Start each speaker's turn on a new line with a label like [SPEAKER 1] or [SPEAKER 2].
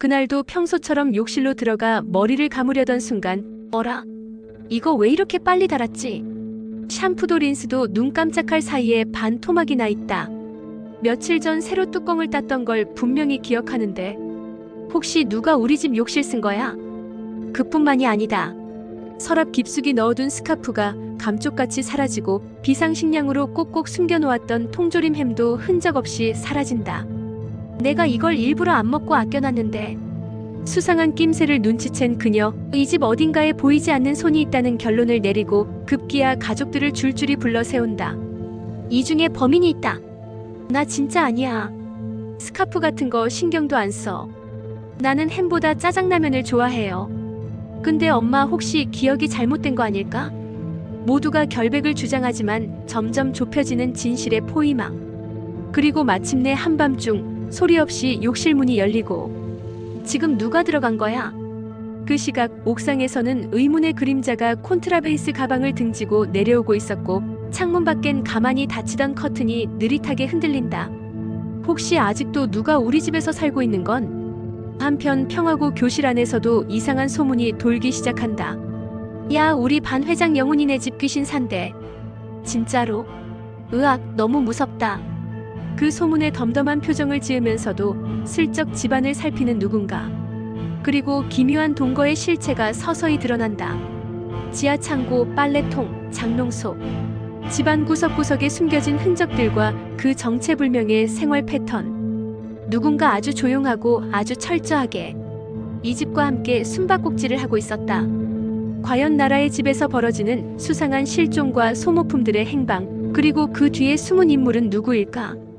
[SPEAKER 1] 그날도 평소처럼 욕실로 들어가 머리를 감으려던 순간 어라 이거 왜 이렇게 빨리 닳았지? 샴푸도 린스도 눈 깜짝할 사이에 반 토막이 나 있다. 며칠 전 새로 뚜껑을 땄던 걸 분명히 기억하는데 혹시 누가 우리 집 욕실 쓴 거야? 그뿐만이 아니다. 서랍 깊숙이 넣어둔 스카프가 감쪽같이 사라지고 비상식량으로 꼭꼭 숨겨놓았던 통조림 햄도 흔적 없이 사라진다. 내가 이걸 일부러 안 먹고 아껴놨는데 수상한 낌새를 눈치챈 그녀 이 집 어딘가에 보이지 않는 손이 있다는 결론을 내리고 급기야 가족들을 줄줄이 불러 세운다. 이 중에 범인이 있다. 나 진짜 아니야. 스카프 같은 거 신경도 안 써. 나는 햄보다 짜장라면을 좋아해요. 근데 엄마 혹시 기억이 잘못된 거 아닐까? 모두가 결백을 주장하지만 점점 좁혀지는 진실의 포위망. 그리고 마침내 한밤중 소리 없이 욕실 문이 열리고 지금 누가 들어간 거야? 그 시각 옥상에서는 의문의 그림자가 콘트라베이스 가방을 등지고 내려오고 있었고 창문 밖엔 가만히 닫히던 커튼이 느릿하게 흔들린다. 혹시 아직도 누가 우리 집에서 살고 있는 건? 한편 평화고 교실 안에서도 이상한 소문이 돌기 시작한다. 야, 우리 반 회장 영훈이네 집 귀신 산대. 진짜로? 으악, 너무 무섭다. 그 소문에 덤덤한 표정을 지으면서도 슬쩍 집안을 살피는 누군가. 그리고 기묘한 동거의 실체가 서서히 드러난다. 지하 창고, 빨래통, 장롱속. 집안 구석구석에 숨겨진 흔적들과 그 정체불명의 생활 패턴. 누군가 아주 조용하고 아주 철저하게 이 집과 함께 숨바꼭질을 하고 있었다. 과연 나라의 집에서 벌어지는 수상한 실종과 소모품들의 행방, 그리고 그 뒤에 숨은 인물은 누구일까?